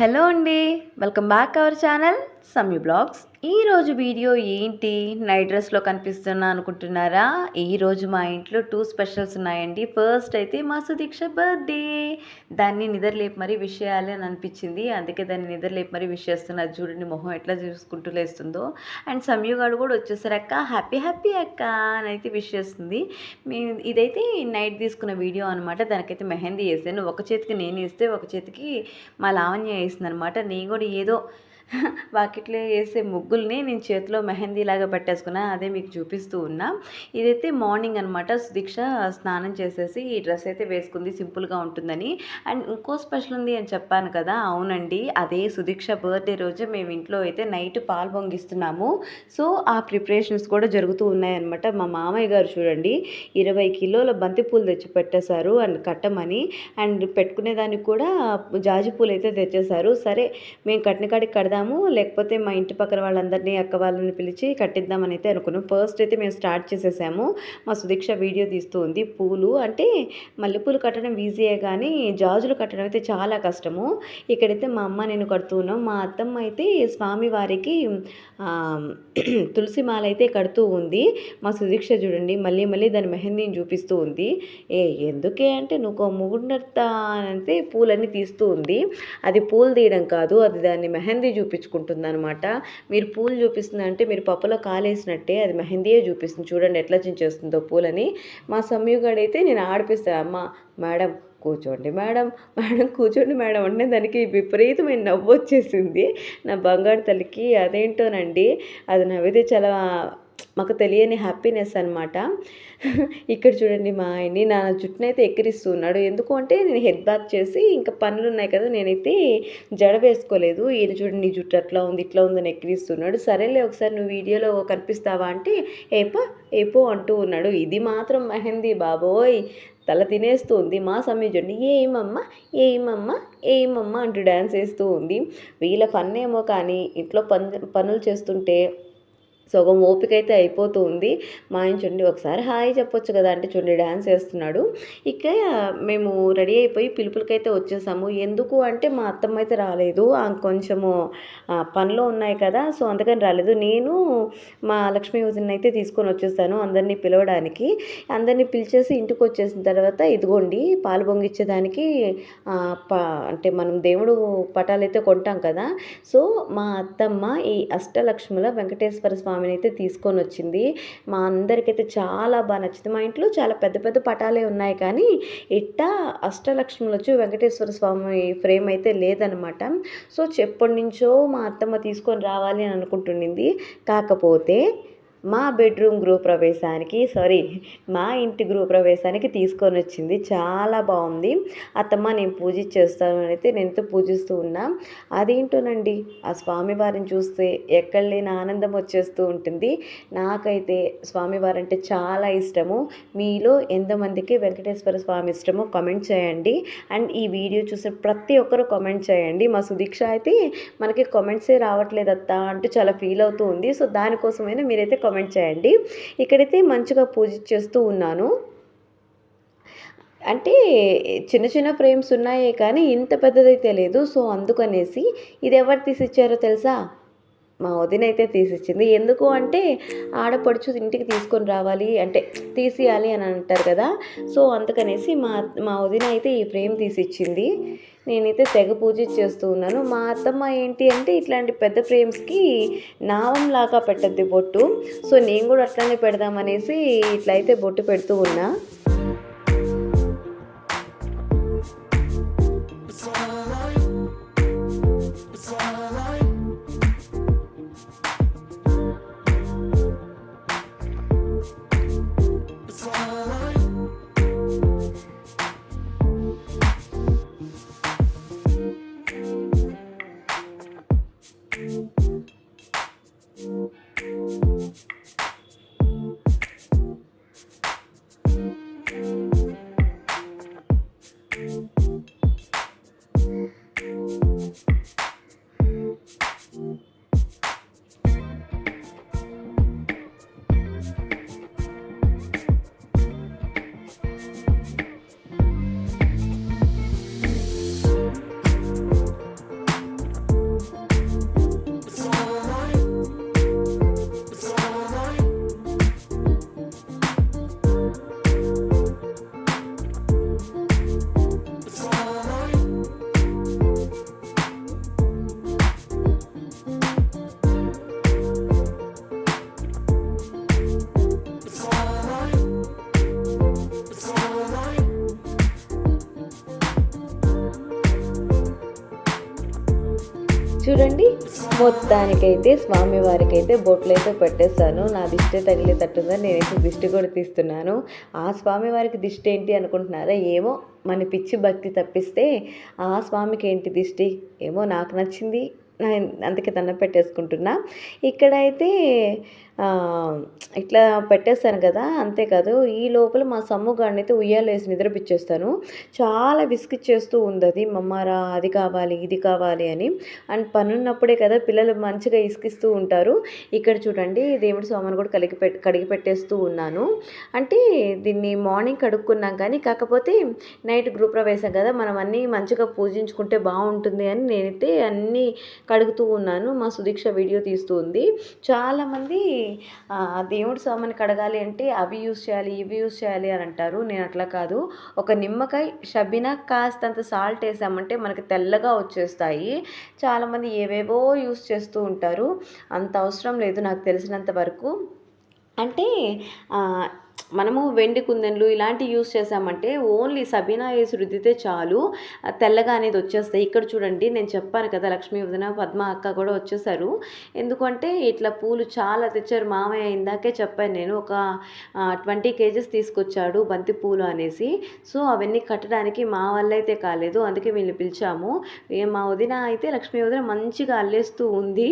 Hello అండి welcome back our channel Samyu blogs. ఈరోజు video ఏంటి? నైట్ డ్రెస్లో కనిపిస్తున్నా అనుకుంటున్నారా? ఈరోజు మా ఇంట్లో టూ స్పెషల్స్ ఉన్నాయండి. ఫస్ట్ అయితే మా సుదీక్ష బర్త్డే. దాన్ని నిద్రలేపు మరీ విష్ చేయాలి అని అనిపించింది. అందుకే దాన్ని నిద్రలేపు మరీ విష్ చేస్తున్నారు చూడండి మొహం ఎట్లా చూసుకుంటూ లేస్తుందో. అండ్ సమయుగాడు కూడా వచ్చేసారు అక్క. హ్యాపీ హ్యాపీ అక్క అని అయితే విష్ చేస్తుంది. మీ ఇదైతే నైట్ తీసుకున్న వీడియో అనమాట దానికైతే మెహందీ వేసాను. ఒక చేతికి నేను వేస్తే ఒక చేతికి మా లావణ్య వేసింది అనమాట నేను కూడా ఏదో వాకిట్లో వేసే ముగ్గుల్ని నేను చేతిలో మెహందీ లాగా పెట్టేసుకున్నా అదే మీకు చూపిస్తూ ఉన్నా. ఇదైతే మార్నింగ్ అనమాట సుదీక్ష స్నానం చేసేసి ఈ డ్రెస్ అయితే వేసుకుంది. సింపుల్గా ఉంటుందని. అండ్ ఇంకో స్పెషల్ ఉంది అని చెప్పాను కదా. అవునండి. అదే సుదీక్ష బర్త్డే రోజు మేము ఇంట్లో అయితే నైట్ పాలు పొంగిస్తున్నాము. సో ఆ ప్రిపరేషన్స్ కూడా జరుగుతూ ఉన్నాయన్నమాట. మా మామయ్య గారు చూడండి ఇరవై కిలోల బంతి పూలు తెచ్చి పెట్టేశారు అండ్ కట్టమని. అండ్ పెట్టుకునేదానికి కూడా జాజి పూలు అయితే తెచ్చేశారు. సరే మేము కట్టిన కాడికి కడదాము లేకపోతే మా ఇంటి పక్కన వాళ్ళందరినీ అక్క వాళ్ళని పిలిచి కట్టిద్దామని అయితే అనుకున్నాం. ఫస్ట్ అయితే మేము స్టార్ట్ చేసేసాము. మా సుదీక్ష వీడియో తీస్తూ ఉంది పూలు అంటే మల్లెపూలు కట్టడం ఈజీయే కానీ జాజులు కట్టడం అయితే చాలా కష్టము. ఇక్కడైతే మా అమ్మ నేను కడుతూ ఉన్నాం మా అత్తమ్మ అయితే స్వామి వారికి తులసి మాల అయితే కడుతూ ఉంది. మా సుదీక్ష చూడండి మళ్ళీ మళ్ళీ దాని మెహందీని చూపిస్తూ ఉంది. ఏ ఎందుకే అంటే నువ్వు ముగుండతా అంటే పూలన్నీ తీస్తూ ఉంది. అది పూలు తీయడం కాదు అది దాన్ని మెహందీ చూపి చూపించుకుంటుంది అనమాట మీరు పూలు చూపిస్తుందంటే మీరు పప్పులో కాలేసినట్టే అది మెహందీయే చూపిస్తుంది. చూడండి ఎట్లా చించేస్తుందో పూలని. మా సమయుగాడైతే నేను ఆడిపిస్తాను అమ్మ మేడం కూర్చోండి మేడం మేడం కూర్చోండి మేడం అంటే దానికి విపరీతమైన నవ్వు వచ్చేసింది. నా బంగారు తల్లికి అదేంటోనండి అది నవ్వితే చాలా మాకు తెలియని హ్యాపీనెస్ అనమాట ఇక్కడ చూడండి మా ఆయన్ని నా జుట్టునైతే ఎక్కిరిస్తున్నాడు. ఎందుకు అంటే నేను హెడ్ బాత్ చేసి ఇంకా పనులు ఉన్నాయి కదా నేనైతే జడ వేసుకోలేదు. ఈయన చూడండి నీ జుట్టు అట్లా ఉంది ఇట్లా ఉందని ఎక్కిరిస్తున్నాడు. సరేలే ఒకసారి నువ్వు వీడియోలో కనిపిస్తావా అంటే ఏపో ఏపో అంటూ ఉన్నాడు. ఇది మాత్రం మెహందీ బాబోయ్ తల తినేస్తుంది మా సమయం చూడండి ఏమమ్మ ఏమమ్మ ఏమమ్మ అంటూ డ్యాన్స్ వేస్తూ ఉంది. వీళ్ళ పన్నేమో కానీ ఇంట్లో పని పనులు చేస్తుంటే సగం ఓపిక అయితే అయిపోతూ ఉంది. మా ఆయన చూడండి ఒకసారి హాయ్ చెప్పొచ్చు కదా అంటే చూడండి డ్యాన్స్ వేస్తున్నాడు. ఇక మేము రెడీ అయిపోయి పిలుపులకైతే వచ్చేసాము. ఎందుకు అంటే మా అత్తమ్మ అయితే రాలేదు. కొంచెము పనిలో ఉన్నాయి కదా సో అందుకని రాలేదు. నేను మా లక్ష్మీ వదిన అయితే తీసుకొని వచ్చేసాను అందరినీ పిలవడానికి. అందరినీ పిలిచేసి ఇంటికి వచ్చేసిన తర్వాత ఇదిగోండి పాలు పొంగిచ్చేదానికి ప అంటే మనం దేవుడు పటాలు అయితే కొంటాం కదా. సో మా అత్తమ్మ ఈ అష్టలక్ష్ముల వెంకటేశ్వర స్వామి స్వామిని అయితే తీసుకొని వచ్చింది. మా అందరికైతే చాలా బాగా నచ్చింది. మా ఇంట్లో చాలా పెద్ద పెద్ద పటాలే ఉన్నాయి కానీ ఇట్టా అష్టలక్ష్ములు వచ్చి వెంకటేశ్వర స్వామి ఫ్రేమ్ అయితే లేదనమాట సో ఎప్పటి నుంచో మా అత్తమ్మ తీసుకొని రావాలి అని అనుకుంటుండింది. కాకపోతే మా బెడ్రూమ్ గృహప్రవేశానికి సారీ మా ఇంటి గృహప్రవేశానికి తీసుకొని వచ్చింది. చాలా బాగుంది. అత్తమ్మ నేను పూజించేస్తాను అని అయితే నేనైతే పూజిస్తూ ఉన్నా. అదేంటోనండి? ఆ స్వామివారిని చూస్తే ఎక్కడ లేని ఆనందం వచ్చేస్తూ ఉంటుంది. నాకైతే స్వామివారు అంటే చాలా ఇష్టము. మీలో ఎంతమందికి వెంకటేశ్వర స్వామి ఇష్టమో కామెంట్ చేయండి. అండ్ ఈ వీడియో చూసిన ప్రతి ఒక్కరు కామెంట్ చేయండి. మా సుదీక్ష అయితే మనకి కామెంట్సే రావట్లేదు అత్త అంటూ చాలా ఫీల్ అవుతూ ఉంది. సో దానికోసమైనా మీరైతే కామెంట్ చేయండి. ఇక్కడైతే మంచిగా పూజ చేస్తూ ఉన్నాను. అంటే చిన్న చిన్న ఫ్రేమ్స్ ఉన్నాయే కానీ ఇంత పెద్దదైతే లేదు. సో అందుకనేసి ఇది ఎవరు తీసిచ్చారో తెలుసా? మా వదిన అయితే తీసిచ్చింది. ఎందుకు అంటే ఆడపడుచు ఇంటికి తీసుకొని రావాలి అంటే తీసియాలి అని అంటారు కదా. సో అందుకనేసి మా మా వదిన అయితే ఈ ఫ్రేమ్ తీసిచ్చింది. నేనైతే తెగ పూజ చేస్తూ ఉన్నాను. మా అత్తమ్మ ఏంటి అంటే ఇట్లాంటి పెద్ద ఫ్రేమ్స్కి నావం లాగా పెట్టద్ది బొట్టు. సో నేను కూడా అట్లానే పెడదామనేసి ఇట్లా అయితే బొట్టు పెడుతూ ఉన్నా. చూడండి. మొత్తానికైతే స్వామివారికి అయితే బొట్లు అయితే పెట్టేస్తాను నా దిష్టి తగిలేటట్టుందని నేనైతే దిష్టి కూడా తీస్తున్నాను. ఆ స్వామివారికి దిష్టి ఏంటి అనుకుంటున్నారా? ఏమో మన పిచ్చి భక్తి తప్పిస్తే ఆ స్వామికి ఏంటి దిష్టి? ఏమో నాకు నచ్చింది. అందుకే దండం పెట్టేసుకుంటున్నా. ఇక్కడైతే ఇట్లా పెట్టేస్తాను కదా అంతేకాదు ఈ లోపల మా సమ్ముగాడిని అయితే ఉయ్యాలేసి నిద్రపిచ్చేస్తాను. చాలా విసిగిచ్చేస్తూ ఉంది అది మమ్మారా అది కావాలి ఇది కావాలి అని. అండ్ పనున్నప్పుడే కదా పిల్లలు మంచిగా ఇసుకిస్తూ ఉంటారు. ఇక్కడ చూడండి దేవుడి సామాను కూడా కలిగి పెట్ కడిగి పెట్టేస్తూ ఉన్నాను. అంటే దీన్ని మార్నింగ్ కడుక్కున్నాం కానీ కాకపోతే నైట్ గృహ ప్రవేశం కదా మనం అన్నీ మంచిగా పూజించుకుంటే బాగుంటుంది అని నేనైతే అన్నీ కడుగుతూ ఉన్నాను. మా సుదీక్ష వీడియో తీస్తూ ఉంది. చాలామంది దేవుడి సామాన్ కడగాలి అంటే అవి యూస్ చేయాలి ఇవి యూస్ చేయాలి అని అంటారు. నేను అట్లా కాదు. ఒక నిమ్మకాయ షబినా కాస్తంత సాల్ట్ వేసామంటే మనకి తెల్లగా వచ్చేస్తాయి. చాలామంది ఏవేవో యూస్ చేస్తూ ఉంటారు. అంత అవసరం లేదు నాకు తెలిసినంత వరకు. అంటే మనము వెండి కుందన్లు ఇలాంటివి యూస్ చేసామంటే ఓన్లీ సబీనా వేసి రుద్దితే చాలు. తెల్లగా అనేది వచ్చేస్తాయి. ఇక్కడ చూడండి నేను చెప్పాను కదా లక్ష్మీ వదిన పద్మ అక్క కూడా వచ్చేసారు. ఎందుకంటే ఇట్లా పూలు చాలా తెచ్చారు. మామయ్య ఇందాకే చెప్పాను నేను ఒక ట్వంటీ కేజెస్ తీసుకొచ్చాడు బంతి పూలు అనేసి. సో అవన్నీ కట్టడానికి మా వల్ల అయితే కాలేదు. అందుకే వీళ్ళని పిలిచాము. మా వదిన అయితే లక్ష్మీ వదిన మంచిగా అల్లేస్తూ ఉంది.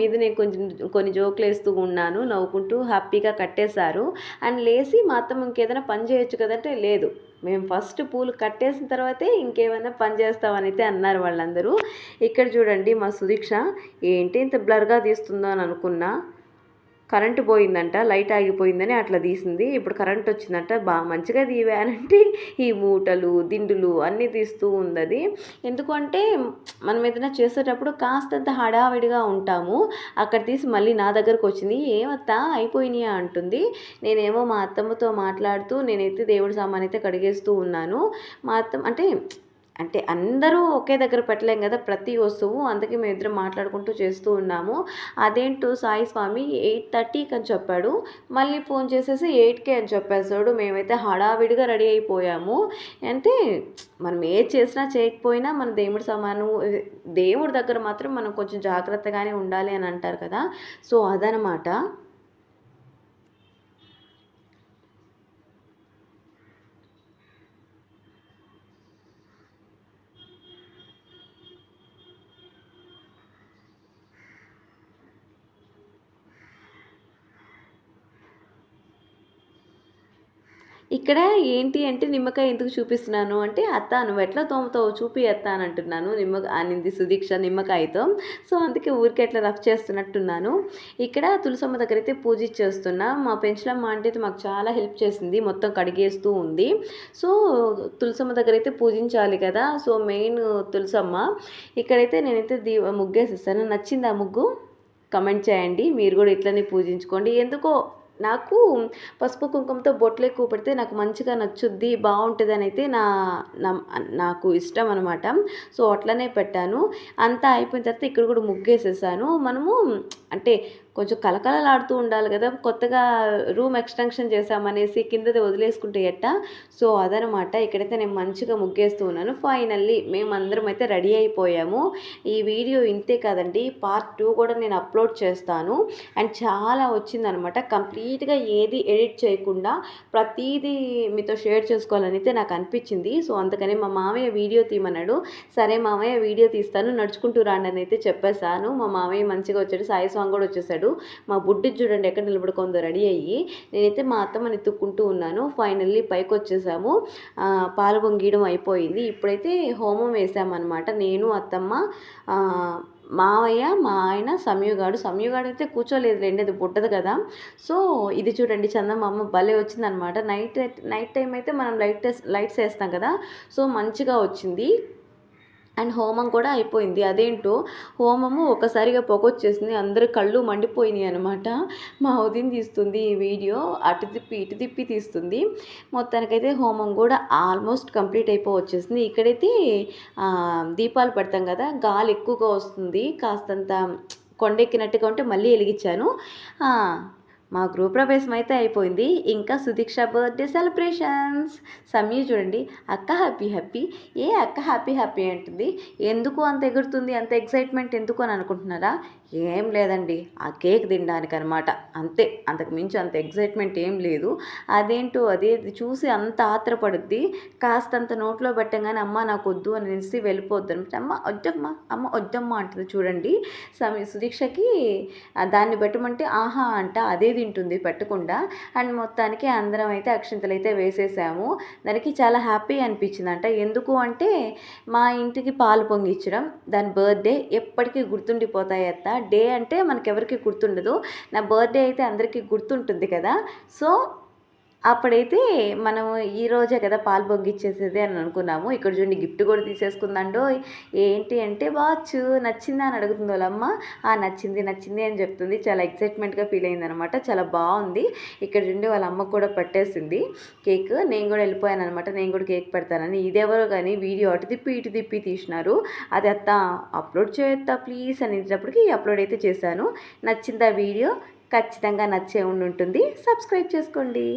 మీద నేను కొంచెం కొన్ని జోకులు వేస్తూ ఉన్నాను. నవ్వుకుంటూ హ్యాపీగా కట్టేశారు. అండ్ వేసి మా అత్తమ్మ ఇంకేదైనా పని చేయొచ్చు కదంటే లేదు. మేము ఫస్ట్ పూలు కట్టేసిన తర్వాతే ఇంకేమైనా పని చేస్తామని అయితే అన్నారు వాళ్ళందరూ. ఇక్కడ చూడండి మా సుదీక్ష ఏంటి ఇంత బ్లర్గా తీస్తుందో అని అనుకున్నా. కరెంటు పోయిందంట లైట్ ఆగిపోయిందని అట్లా తీసింది. ఇప్పుడు కరెంట్ వచ్చిందంట బాగా మంచిగా తీవానంటే ఈ మూటలు దిండులు అన్నీ తీస్తూ ఉంది ఎందుకంటే మనం ఏదైనా చేసేటప్పుడు కాస్తంత హడావిడిగా ఉంటాము. అక్కడ తీసి మళ్ళీ నా దగ్గరకు వచ్చింది. ఏమత్తా అయిపోయినాయా? అంటుంది. నేనేమో మా అత్తమ్మతో మాట్లాడుతూ నేనైతే దేవుడి సామాన్ అయితే కడిగేస్తూ ఉన్నాను. మా అత్తమ్మ అంటే అంటే అందరూ ఒకే దగ్గర పెట్టలేం కదా ప్రతి వస్తువు అందుకే మేము ఇద్దరం మాట్లాడుకుంటూ చేస్తూ ఉన్నాము. అదేంటో సాయి స్వామి ఎయిట్ థర్టీకి అని చెప్పాడు. మళ్ళీ ఫోన్ చేసేసి ఎయిట్కే అని చెప్పేసాడు మేమైతే హడావిడిగా రెడీ అయిపోయాము. అంటే మనం ఏ చేసినా చేయకపోయినా మన దేవుడి సమానం దేవుడి దగ్గర మాత్రం మనం కొంచెం జాగ్రత్తగానే ఉండాలి అని అంటారు కదా. సో అదనమాట. ఇక్కడ ఏంటి అంటే నిమ్మకాయ ఎందుకు చూపిస్తున్నాను అంటే అత్త నువ్వు ఎట్లా తోముతావు? చూపి అత్త అని అంటున్నాను నిమ్మ అనింది సుదీక్ష నిమ్మకాయతో. సో అందుకే ఊరికి ఎట్లా రఫ్ చేస్తున్నట్టున్నాను. ఇక్కడ తులసమ్మ దగ్గర అయితే పూజ చేస్తున్నా. మా పెంచలమ్మ అంటే అయితే మాకు చాలా హెల్ప్ చేసింది. మొత్తం కడిగేస్తూ ఉంది. సో తులసమ్మ దగ్గర అయితే పూజించాలి కదా. So main Tulasamma. ఇక్కడైతే నేనైతే దీ ముగ్గేసిస్తాను. నచ్చింది ఆ ముగ్గు? కమెంట్ చేయండి. మీరు కూడా ఇట్లనే పూజించుకోండి. ఎందుకో నాకు పసుపు కుంకుమతో బొట్లు ఎక్కువ పెడితే నాకు మంచిగా నచ్చుద్ది బాగుంటుంది అని అయితే నా నా- నాకు ఇష్టం అనమాట సో అట్లనే పెట్టాను. అంతా అయిపోయిన తర్వాత ఇక్కడ కూడా ముగ్గేసేసాను. మనము అంటే కొంచెం కలకలలాడుతూ ఉండాలి కదా. కొత్తగా రూమ్ ఎక్స్టెన్షన్ చేసామనేసి కిందది వదిలేసుకుంటే ఎట్టా? సో అదనమాట. ఇక్కడైతే నేను మంచిగా ముగ్గేస్తూ ఉన్నాను. ఫైనల్లీ మేమందరం అయితే రెడీ అయిపోయాము. ఈ వీడియో ఇంతే కాదండి. పార్ట్ టూ కూడా నేను అప్లోడ్ చేస్తాను. అండ్ చాలా వచ్చిందనమాట. కంప్లీట్గా ఏది ఎడిట్ చేయకుండా ప్రతీదీ మీతో షేర్ చేసుకోవాలని అయితే నాకు అనిపించింది. సో అందుకని మా మామయ్య వీడియో తీయమన్నాడు. సరే మామయ్య వీడియో తీస్తాను. నడుచుకుంటూ రాండి అని అయితే చెప్పేశాను. మా మామయ్య మంచిగా వచ్చాడు. సాయి స్వామి కూడా వచ్చేసాడు. మా బుడ్డి చూడండి ఎక్కడ నిలబడుకుందో రెడీ అయ్యి. నేనైతే మా అత్తమ్మని ఎత్తుక్కుంటూ ఉన్నాను. ఫైనల్లీ పైకి వచ్చేసాము పాలు పొంగీయడం అయిపోయింది. ఇప్పుడైతే హోమం వేసామన్నమాట నేను అత్తమ్మ మావయ్య మా ఆయన సమయుగాడు సమయుగాడు అయితే కూర్చోలేదు రెండు అది పుట్టదు కదా. సో ఇది చూడండి చందమామ భలే వచ్చిందనమాట నైట్ నైట్ టైం అయితే మనం లైట్ లైట్స్ వేస్తాం కదా. సో మంచిగా వచ్చింది. అండ్ హోమం కూడా అయిపోయింది. అదేంటో? హోమము ఒకసారిగా పొగొచ్చేసింది. అందరు కళ్ళు మండిపోయినాయి అనమాట మా ఉదయం తీస్తుంది ఈ వీడియో. అటు తిప్పి ఇటు తిప్పి తీస్తుంది. మొత్తానికైతే హోమం కూడా ఆల్మోస్ట్ కంప్లీట్ అయిపో వచ్చేసింది ఇక్కడైతే దీపాలు పెడతాం కదా గాలి ఎక్కువగా వస్తుంది. కాస్తంత కొండెక్కినట్టుగా ఉంటే మళ్ళీ వెలిగించాను. మా గృహప్రవేశం అయితే అయిపోయింది. ఇంకా సుదీక్ష బర్త్డే సెలబ్రేషన్స్. సమీ చూడండి అక్క హ్యాపీ హ్యాపీ. ఏ అక్క హ్యాపీ హ్యాపీ అంటుంది. ఎందుకు అంత ఎగురుతుంది అంత ఎక్సైట్మెంట్ ఎందుకు అని అనుకుంటున్నారా? ఏం లేదండి. ఆ కేక్ తినడానికి అనమాట అంతే. అంతకు మించి అంత ఎగ్జైట్మెంట్ ఏం లేదు. అదేంటో అదే చూసి అంత ఆత్రపడుద్ది. కాస్తంత నోట్లో పెట్టంగానే అమ్మ నాకు వద్దు అనేసి వెళ్ళిపోద్ది అనమాట అమ్మ వద్దమ్మ అమ్మ వద్దమ్మ అంటుంది చూడండి. సమీ సుదీక్షకి దాన్ని పెట్టమంటే ఆహా అంట. అదే తింటుంది పెట్టకుండా. అండ్ మొత్తానికి అందరం అయితే అక్షింతలు అయితే వేసేసాము. దానికి చాలా హ్యాపీ అనిపించింది అంట ఎందుకు అంటే మా ఇంటికి పాలు పొంగిచ్చడం దాని బర్త్డే ఎప్పటికీ గుర్తుండిపోతాయి అత్త డే అంటే మనకెవరికి గుర్తుండదు. నా బర్త్డే అయితే అందరికీ గుర్తుంటుంది కదా. సో అప్పుడైతే మనము ఈ రోజే కదా పాలు పొంగిచ్చేసేది అని అనుకున్నాము. ఇక్కడ చూడండి గిఫ్ట్ కూడా తీసేసుకుందండో ఏంటి అంటే వాచ్ నచ్చిందా అని అడుగుతుంది వాళ్ళమ్మ. ఆ నచ్చింది నచ్చింది అని చెప్తుంది. చాలా ఎక్సైట్మెంట్గా ఫీల్ అయింది అనమాట చాలా బాగుంది. ఇక్కడ చూడండి వాళ్ళ అమ్మ కూడా పట్టేసింది కేక్. నేను కూడా వెళ్ళిపోయాను అనమాట నేను కూడా కేక్ పెడతానని. ఇదెవరో కానీ వీడియో అటు తిప్పి ఇటు తిప్పి తీసినారు. అది అత్త అప్లోడ్ చేస్తా ప్లీజ్? అనేటప్పటికి అప్లోడ్ అయితే చేశాను. నచ్చిందా వీడియో? ఖచ్చితంగా నచ్చే ఉండి ఉంటుంది సబ్స్క్రైబ్ చేసుకోండి.